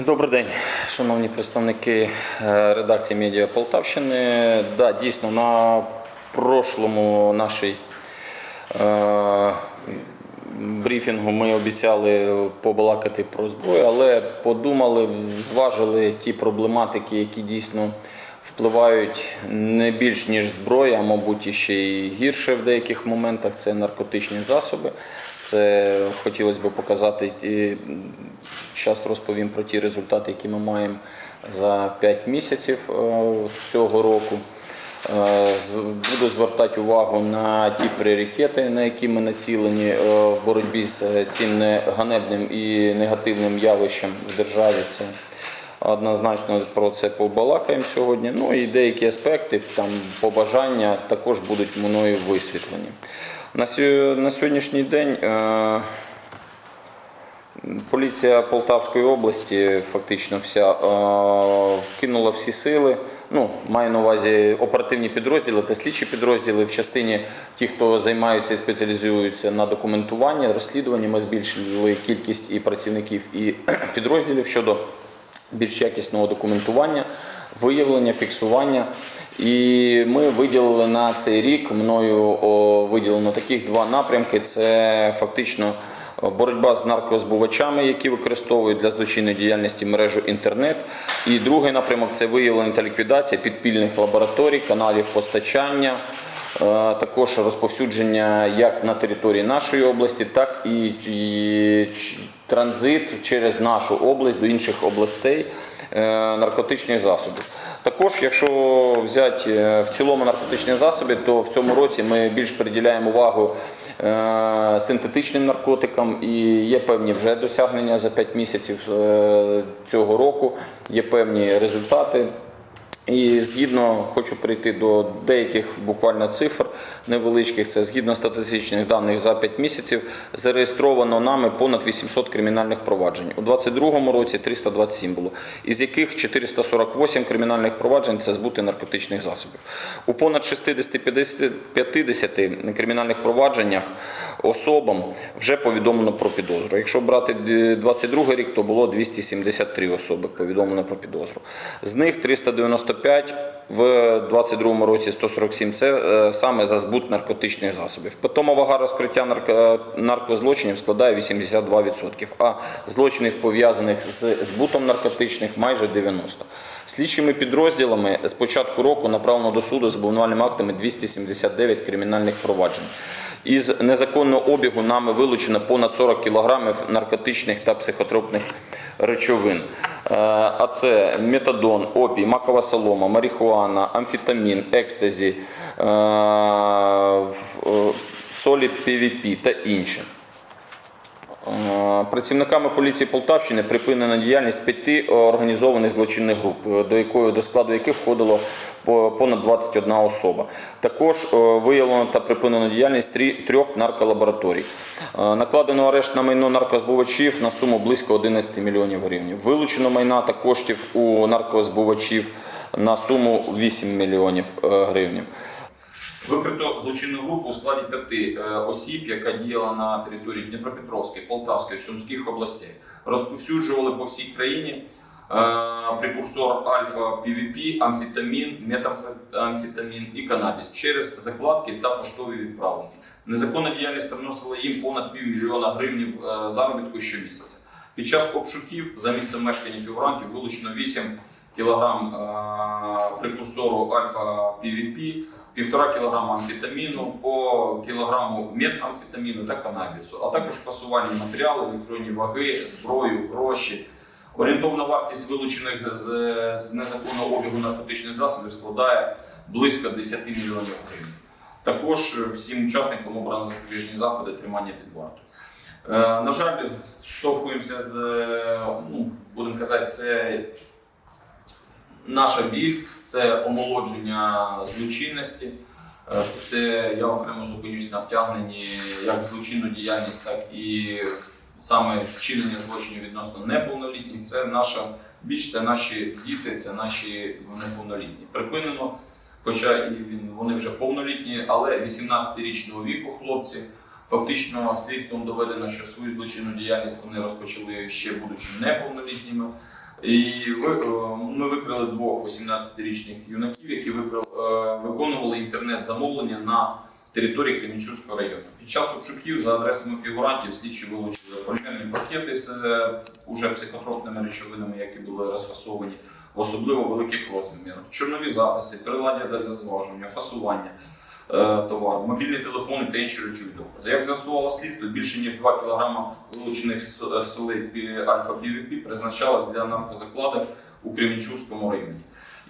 Добрий день, шановні представники е, редакції Медіа Полтавщини. Да, дійсно, на прошлому нашій е, брифінгу ми обіцяли побалакати про зброю, але подумали, зважили ті проблематики, які дійсно впливають не більш ніж зброя, а мабуть, і ще й гірше в деяких моментах. Це наркотичні засоби. Це хотілося б показати. Зараз розповім про ті результати, які ми маємо за 5 місяців е, цього року. Е, Буду звертати увагу на ті пріоритети, на які ми націлені е, в боротьбі з цим не- ганебним і негативним явищем в державі. Це однозначно про це побалакаємо сьогодні. Ну і деякі аспекти, там побажання також будуть мною висвітлені. На на сьогоднішній день. е, Поліція Полтавської області фактично вся е, вкинула всі сили. Ну, маю на увазі оперативні підрозділи та слідчі підрозділи в частині ті, хто займаються і спеціалізуються на документуванні, розслідуванні. Ми збільшили кількість і працівників, і підрозділів щодо більш якісного документування, виявлення, фіксування. І ми виділили на цей рік мною виділено таких два напрямки: це фактично боротьба з наркозбувачами, які використовують для злочинної діяльності мережу інтернет. І другий напрямок це виявлення та ліквідація підпільних лабораторій, каналів постачання. Е, Також розповсюдження як на території нашої області, так і, транзит через нашу область до інших областей е, наркотичних засобів. Також, якщо взяти е, в цілому наркотичні засоби, то в цьому році ми більш приділяємо увагу синтетичним наркотикам і є певні вже досягнення за 5 місяців цього року, є певні результати. І згідно хочу прийти до деяких буквально цифр невеличких. Це згідно статистичних даних за 5 місяців зареєстровано нами понад 800 кримінальних проваджень. У 2022 році 327 було, із яких 448 кримінальних проваджень це збути наркотичних засобів. У понад 60-50 кримінальних провадженнях особам вже повідомлено про підозру. Якщо брати 22 рік, то було 273 особи повідомлено про підозру. З них 395 в 22 році 147 це е, саме за збут наркотичних засобів. Питома вага розкриття наркозлочинів складає 82%, а злочинів пов'язаних з збутом наркотичних майже 90%. Слідчими підрозділами з початку року направлено до суду з обвинувальними актами 279 кримінальних проваджень. Із незаконного обігу нами вилучено понад 40 кілограмів наркотичних та психотропних речовин. Е, А це метадон, опій, макова солома, марихуана, амфетамін, екстазі, е, е, солі ПВП та інше. Працівниками поліції Полтавщини припинена діяльність п'яти організованих злочинних груп, е, до якої до складу яких входило понад 21 особа. Також е, виявлено та припинено діяльність трьох нарколабораторій. Е, Накладено арешт на майно наркозбувачів на суму близько 11 мільйонів гривень. Вилучено майна та коштів у наркозбувачів на суму 8 мільйонів гривень. Викрито злочинну групу у складі п'яти е, осіб, яка діяла на території Дніпропетровської, Полтавської, Сумських областей, розповсюджували по всій країні е, прекурсор альфа пвп амфетамін, метамфетамін і канабіс через закладки та поштові відправлення. Незаконна діяльність приносила їм понад півмільйона гривень е, заробітку щомісяця. Під час обшуків за місцем мешкання фігурантів вилучено 8 кілограм прекурсору альфа пвп Півтора кілограма амфетаміну, по кілограму метамфетаміну та канабісу, а також фасувальні матеріали, електронні ваги, зброю, гроші. Орієнтовна вартість вилучених з, з незаконного обігу наркотичних засобів складає близько 10 мільйонів гривень. Також всім учасникам обрано запобіжні заходи тримання під вартою. Е, на жаль, штовхуємося з ну, будемо казати, це наша біль, це омолодження злочинності. Е, Це я окремо зупинюсь на втягненні як в злочинну діяльність, так і саме вчинення злочинів відносно неповнолітніх. Це наша більш це наші діти, це наші неповнолітні. Припинено, хоча і вони вже повнолітні, але 18-річного віку хлопці. Фактично слідством доведено, що свою злочинну діяльність вони розпочали ще будучи неповнолітніми. І ви, е, ми викрили двох 18-річних юнаків, які викрили, е, виконували інтернет-замовлення на території Кременчуцького району. Під час обшуків за адресами фігурантів слідчі вилучили полімерні пакети з е, уже психотропними речовинами, які були розфасовані особливо великих розмірах, чорнові записи, приладдя для зважування, фасування товару, мобільні телефони та інші речові докази. Як з'ясувало слідство, більше ніж 2 кг вилучених е, солей альфа-ПВП призначалось для наркозакладок у Кременчуцькому районі.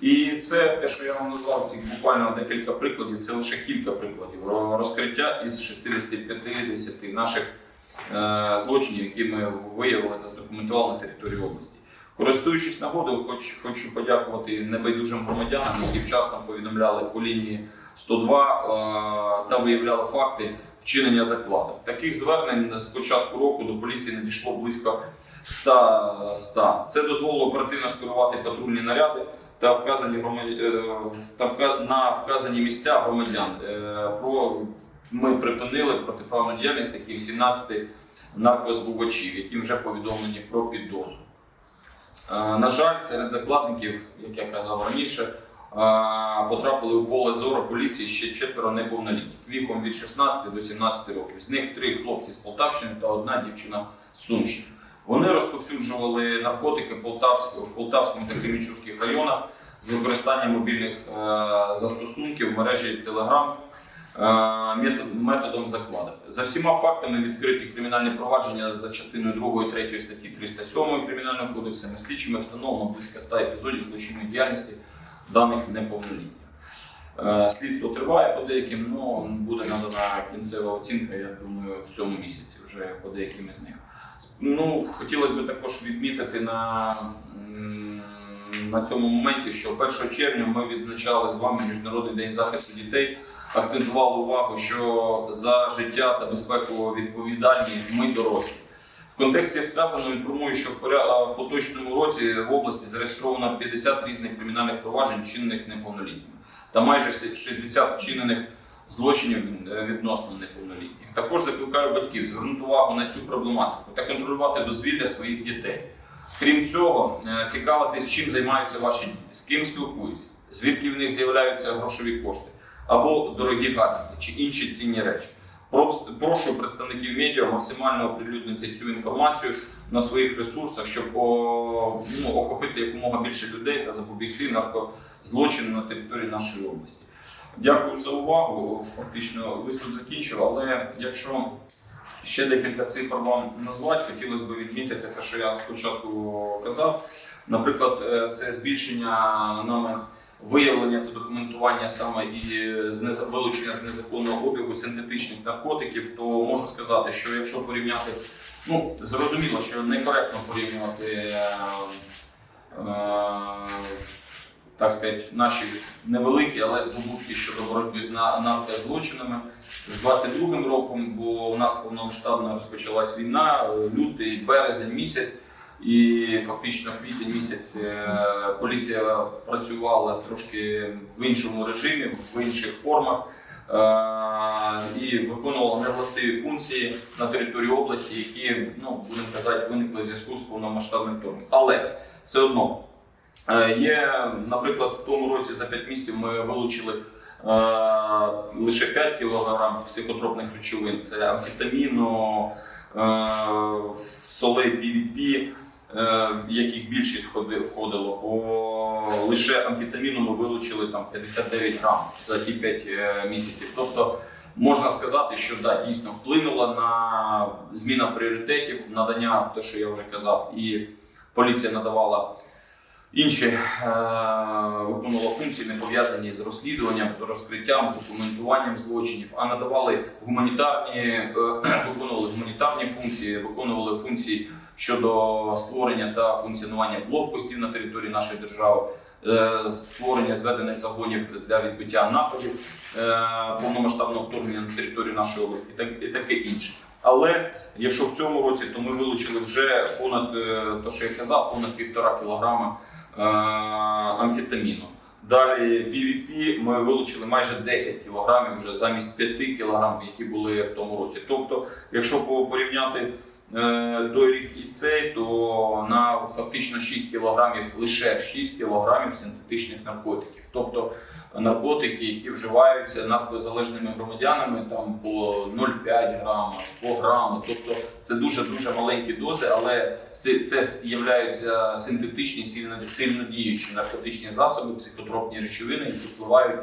І це те, що я вам назвав, ці буквально декілька прикладів, це лише кілька прикладів розкриття із 650 наших е, злочинів, які ми виявили та здокументували на території області. Користуючись нагодою, хоч, хочу подякувати небайдужим громадянам, які вчасно повідомляли по лінії 102 е, та виявляли факти вчинення закладок. Таких звернень з початку року до поліції надійшло близько 100. 100. Це дозволило оперативно скерувати патрульні наряди та вказані громад... е, та на вказані місця громадян. Е, Про ми припинили протиправну діяльність таких 17 наркозбувачів, які вже повідомлені про підозру. На жаль, серед закладників, як я казав раніше, потрапили у поле зору поліції ще четверо неповнолітніх віком від 16 до 17 років. З них три хлопці з Полтавщини та одна дівчина з Сумщини. Вони розповсюджували наркотики Полтавського, в Полтавському та Кременчуцьких районах з використанням мобільних е, застосунків в мережі Telegram е, метод- методом закладок. За всіма фактами відкриті кримінальні провадження за частиною 2 і 3 статті 307 Кримінального кодексу слідчими встановлено близько 100 епізодів злочинної діяльності даних неповнолітніх. Е, Слідство триває по деяким, ну буде надана кінцева оцінка, я думаю, в цьому місяці вже по деяким із них. Ну, хотілося б також відмітити на, на цьому моменті, що 1 червня ми відзначали з вами Міжнародний день захисту дітей. Акцентували увагу, що за життя та безпеку відповідальні ми дорослі. В контексті сказано інформую, що в поточному році в області зареєстровано 50 різних кримінальних проваджень, вчинених неповнолітніми, та майже 60 вчинених злочинів е, відносно неповнолітніх. Також закликаю батьків звернути увагу на цю проблематику та контролювати дозвілля своїх дітей. Крім цього, е, цікавитись, чим займаються ваші діти, з ким спілкуються, звідки в них з'являються грошові кошти або дорогі гаджети чи інші цінні речі. Прошу представників медіа максимально оприлюднити цю інформацію на своїх ресурсах, щоб ну, охопити якомога більше людей та запобігти наркозлочину на території нашої області. Дякую за увагу. Фактично виступ закінчив, але якщо ще декілька цифр вам назвати, хотілося б відмітити те, що я спочатку казав. Наприклад, е, це збільшення нами виявлення та документування саме і з неза- вилучення з незаконного обігу синтетичних наркотиків, то можу сказати, що якщо порівняти, ну зрозуміло, що некоректно порівнювати. е, е, так сказати, наші невеликі, але здобутки щодо боротьби з на- наркозлочинами з 22-м роком, бо у нас повномасштабно розпочалась війна, е, лютий, березень місяць, і фактично квітень місяць е, поліція працювала трошки в іншому режимі, в інших формах. е, І виконувала невластиві функції на території області, які, ну будемо казати, виникли в зв'язку з повномасштабним вторгненням. Але все одно Е, Є, наприклад, в тому році за 5 місяців ми вилучили лише 5 кг психотропних речовин. Це амфетаміну, солей PVP, в яких більшість входи- входило. Бо лише амфетаміну ми вилучили там 59 грам за ті 5 е, місяців. Тобто можна сказати, що да, дійсно вплинула на зміна пріоритетів, надання, те, що я вже казав, і поліція надавала інші е, виконувала функції, не пов'язані з розслідуванням, з розкриттям, з документуванням злочинів, а надавали гуманітарні, е, виконували гуманітарні функції, виконували функції щодо створення та функціонування блокпостів на території нашої держави, е, створення зведених загонів для відбиття нападів е, повномасштабного вторгнення на територію нашої області, так і таке інше. Але якщо в цьому році, то ми вилучили вже понад е, то, що я казав, понад півтора кілограма амфетаміну. Далі PVP ми вилучили майже 10 кілограмів вже замість 5 кілограмів, які були в тому році. Тобто, якщо порівняти той рік і цей, то на фактично 6 кілограмів, лише 6 кілограмів синтетичних наркотиків. Тобто наркотики, які вживаються наркозалежними громадянами, там по 0,5 грама, по граму. Тобто це дуже дуже маленькі дози, але це, являються синтетичні сильно, сильно діючі наркотичні засоби, психотропні речовини, які впливають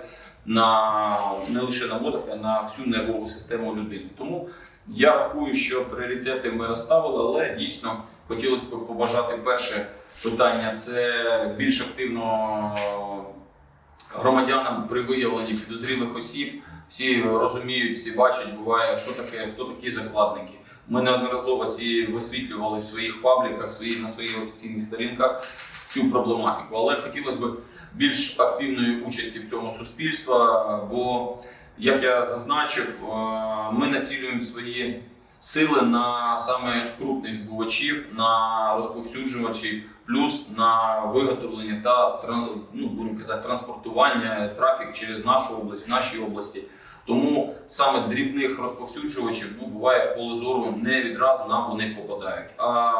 на не лише на мозок, а на всю нервову систему людини. Тому я рахую, що пріоритети ми розставили, але дійсно хотілося б побажати перше питання це більш активно громадянам при виявленні підозрілих осіб. Всі розуміють, всі бачать, буває, що таке, хто такі закладники. Ми неодноразово ці висвітлювали в своїх пабліках, в своїх на своїх офіційних сторінках цю проблематику. Але хотілося б більш активної участі в цьому суспільства, бо, як я зазначив, е, ми націлюємо свої сили на саме крупних збувачів, на розповсюджувачів, плюс на виготовлення та ну, будемо казати, транспортування трафік через нашу область, в нашій області. Тому саме дрібних розповсюджувачів ну, буває в поле зору не відразу нам вони попадають. А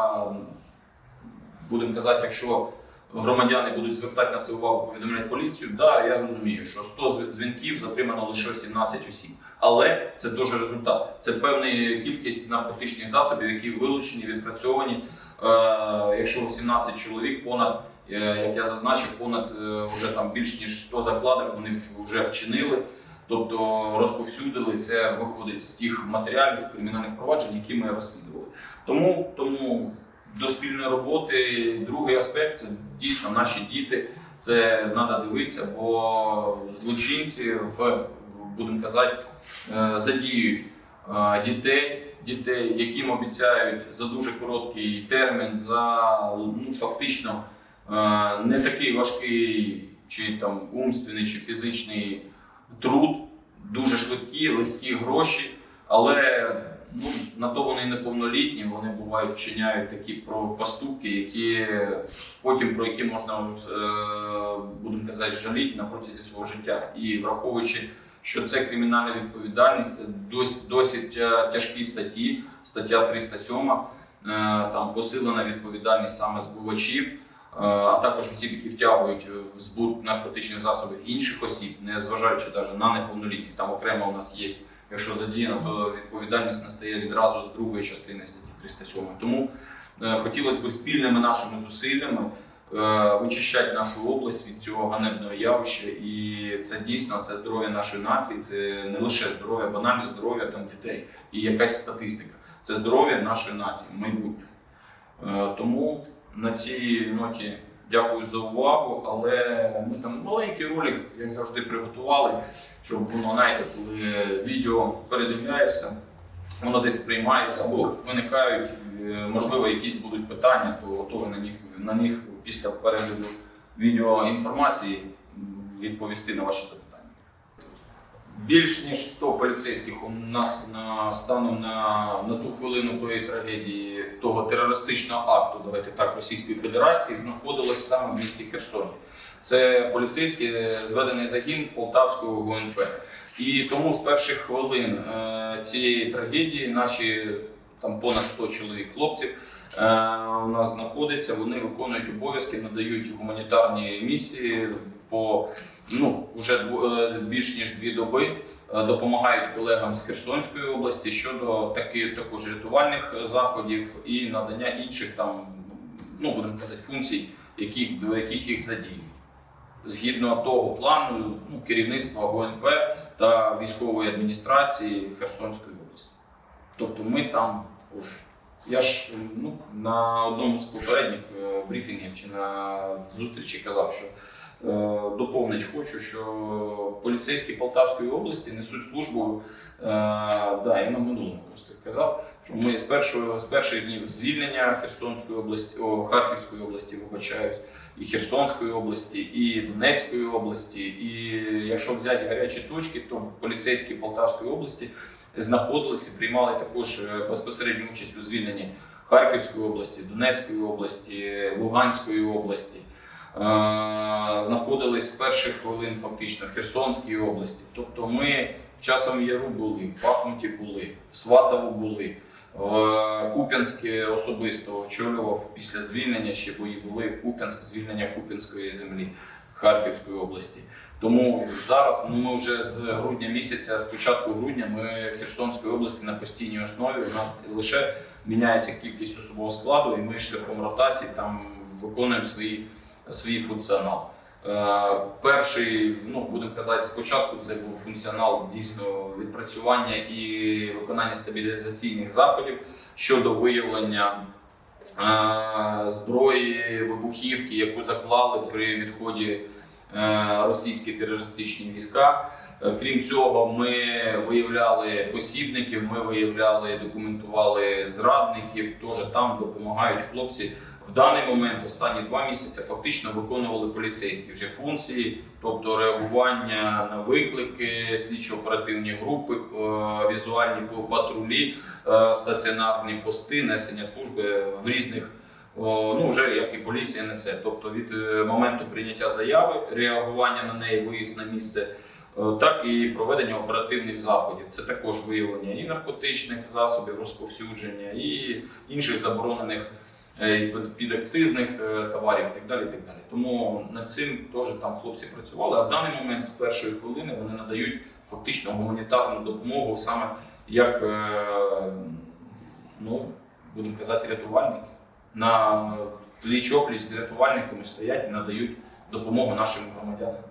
будемо казати, якщо громадяни будуть звертати на це увагу, повідомляти поліцію, да, я розумію, що 100 дзвін- дзвінків затримано лише 17 осіб. Але це теж результат. Це певна кількість наркотичних засобів, які вилучені, відпрацьовані. Е, якщо 17 чоловік, понад, е, як я зазначив, понад е, вже там більш ніж 100 закладок вони вже вчинили. Тобто розповсюдили це виходить з тих матеріалів кримінальних проваджень, які ми розслідували. Тому, тому до спільної роботи. Другий аспект це дійсно наші діти. Це треба дивитися, бо злочинці в будемо казати е, задіють е, дітей, дітей, яким обіцяють за дуже короткий термін, за ну, фактично е, не такий важкий чи там умственний чи фізичний труд, дуже швидкі, легкі гроші, але ну, на то вони неповнолітні, вони бувають вчиняють такі поступки, які потім про які можна е, будемо казати жаліти на протязі свого життя. І враховуючи, що це кримінальна відповідальність, це досить, досить тяжкі статті, стаття 307, е, там посилена відповідальність саме збувачів. е, А також осіб, які втягують в збут наркотичних засобів інших осіб, не зважаючи навіть на неповнолітніх. Там окремо у нас є, якщо задіяно, то відповідальність настає відразу з другої частини статті 307. Тому е, хотілося б спільними нашими зусиллями е, вичищати нашу область від цього ганебного явища. І це дійсно це здоров'я нашої нації, це не лише здоров'я, банальне здоров'я там дітей і якась статистика. Це здоров'я нашої нації, майбутнє. Е, Тому на цій ноті дякую за увагу. Але ми там маленький ролик, як завжди, приготували, щоб воно, знаєте, коли відео передивляєшся, воно десь сприймається або виникають, е, можливо, якісь будуть питання, то готові на них, на них після перегляду відео інформації відповісти на ваші запитання. Більш ніж 100 поліцейських у нас на станом на, на ту хвилину тої трагедії, того терористичного акту, давайте так, Російської Федерації, знаходилось саме в місті Херсоні. Це поліцейський зведений загін Полтавського ГУНП. І тому з перших хвилин е, цієї трагедії наші там понад 100 чоловік хлопців е, у нас знаходиться. Вони виконують обов'язки, надають гуманітарні місії по ну вже е, більш ніж дві доби. е, Допомагають колегам з Херсонської області щодо таких також рятувальних заходів і надання інших там, ну будемо казати, функцій, які, до яких їх задіють. Згідно того плану ну, керівництва ГУНП та військової адміністрації Херсонської області. Тобто ми там уже. Я ж ну, на одному з попередніх е, брифінгів чи на зустрічі казав, що е, доповнить хочу, що поліцейські Полтавської області несуть службу. Е, да, я на минулому казав, що ми з першого з перших днів звільнення Херсонської області, о, Харківської області, вибачаюсь, і Херсонської області, і Донецької області. І якщо взяти гарячі точки, то поліцейські Полтавської області знаходилися приймали також е, безпосередню участь у звільненні Харківської області, Донецької області, Луганської області. Е, Знаходились з перших хвилин фактично в Херсонській області. Тобто ми часом яру були, в Бахмуті були, в Сватову були. В Куп'янське особисто очолював після звільнення, ще бої були Куп'янськ, звільнення Куп'янської землі Харківської області. Тому зараз ну, ми вже з грудня місяця, з початку грудня, ми в Херсонській області на постійній основі. У нас лише міняється кількість особового складу, і ми шляхом ротації там виконуємо свої, свій функціонал. Е, перший, ну будемо казати, спочатку це був функціонал дійсно відпрацювання і виконання стабілізаційних заходів щодо виявлення е, зброї, вибухівки, яку заклали при відході е, російські терористичні війська. Крім цього, ми виявляли посібників, ми виявляли, документували зрадників. Теж там допомагають хлопці. В даний момент останні два місяці фактично виконували поліцейські вже функції, тобто реагування на виклики, слідчо-оперативні групи, е, візуальні патрулі, е, стаціонарні пости, несення служби в різних. Ну, вже як і поліція несе. Тобто від е, моменту прийняття заяви, реагування на неї, виїзд на місце, так і проведення оперативних заходів. Це також виявлення і наркотичних засобів розповсюдження, і інших заборонених підакцизних е, товарів і так далі. І так далі. Тому над цим теж там хлопці працювали. А в даний момент з першої хвилини вони надають фактично гуманітарну допомогу саме як, е, ну, будемо казати, рятувальники. На пліч-опліч з рятувальниками стоять і надають допомогу нашим громадянам.